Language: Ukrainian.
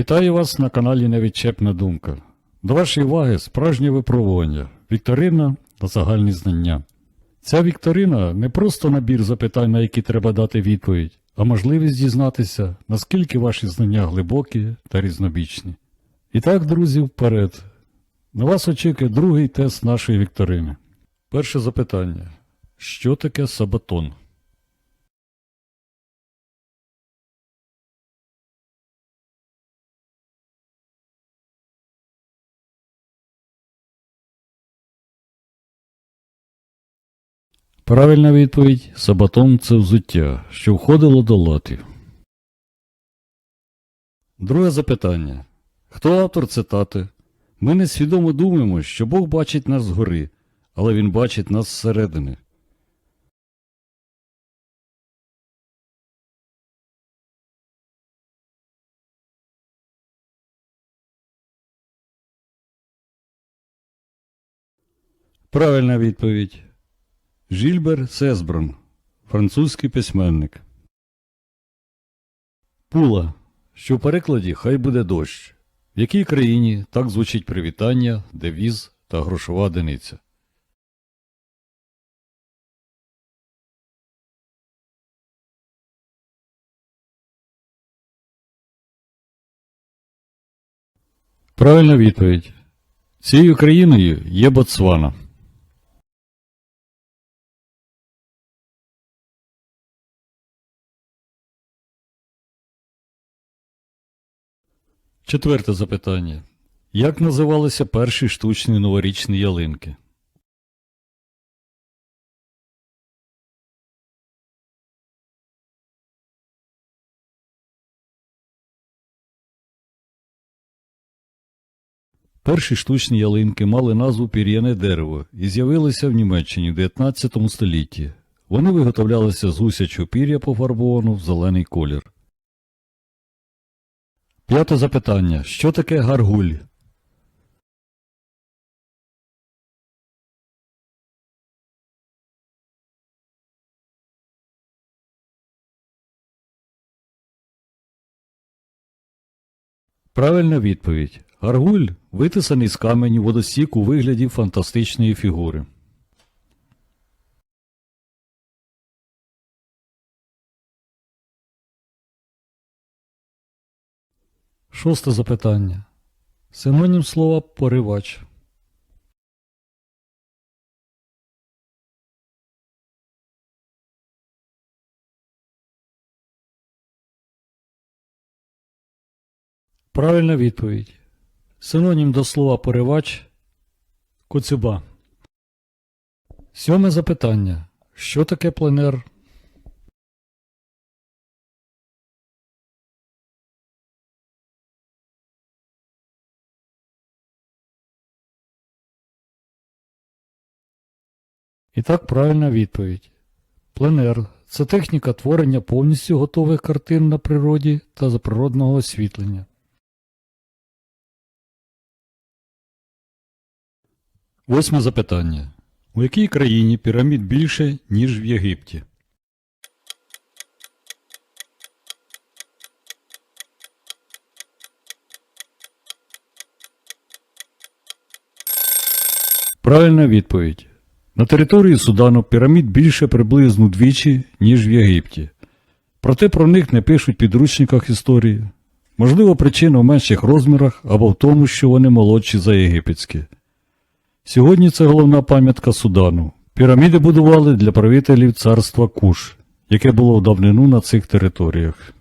Вітаю вас на каналі Невідчепна думка. До вашої уваги справжнє випробування, вікторина та загальні знання. Ця вікторина не просто набір запитань, на які треба дати відповідь, а можливість дізнатися, наскільки ваші знання глибокі та різнобічні. І так, друзі, вперед. На вас очікує другий тест нашої вікторини. Перше запитання. Що таке сабатон? Правильна відповідь Сабатон це взуття, що входило до латів. Друге запитання. Хто автор цитати? Ми несвідомо думаємо, що Бог бачить нас згори, але Він бачить нас зсередини. Правильна відповідь. Жільбер Сезброн, французький письменник. Пула, що в перекладі хай буде дощ. В якій країні так звучить привітання, девіз та грошова одиниця? Правильна відповідь. Цією країною є Ботсвана. Четверте запитання. Як називалися перші штучні новорічні ялинки? Перші штучні ялинки мали назву пір'яне дерево і з'явилися в Німеччині в 19 столітті. Вони виготовлялися з гусячого пір'я пофарбованого в зелений колір. П'яте запитання. Що таке гаргуль? Правильна відповідь. Гаргуль витисаний з каменю водостік у вигляді фантастичної фігури. Шосте запитання. Синонім слова поривач. Правильна відповідь. Синонім до слова поривач коцюба. Сьоме запитання. Що таке пленер? І так правильна відповідь. Пленер це техніка творення повністю готових картин на природі та за природного освітлення. Восьме запитання. У якій країні пірамід більше, ніж в Єгипті? Правильна відповідь. На території Судану пірамід більше приблизно вдвічі, ніж в Єгипті. Проте про них не пишуть в підручниках історії. Можливо, причина в менших розмірах або в тому, що вони молодші за єгипетські. Сьогодні це головна пам'ятка Судану. Піраміди будували для правителів царства Куш, яке було в давнину на цих територіях.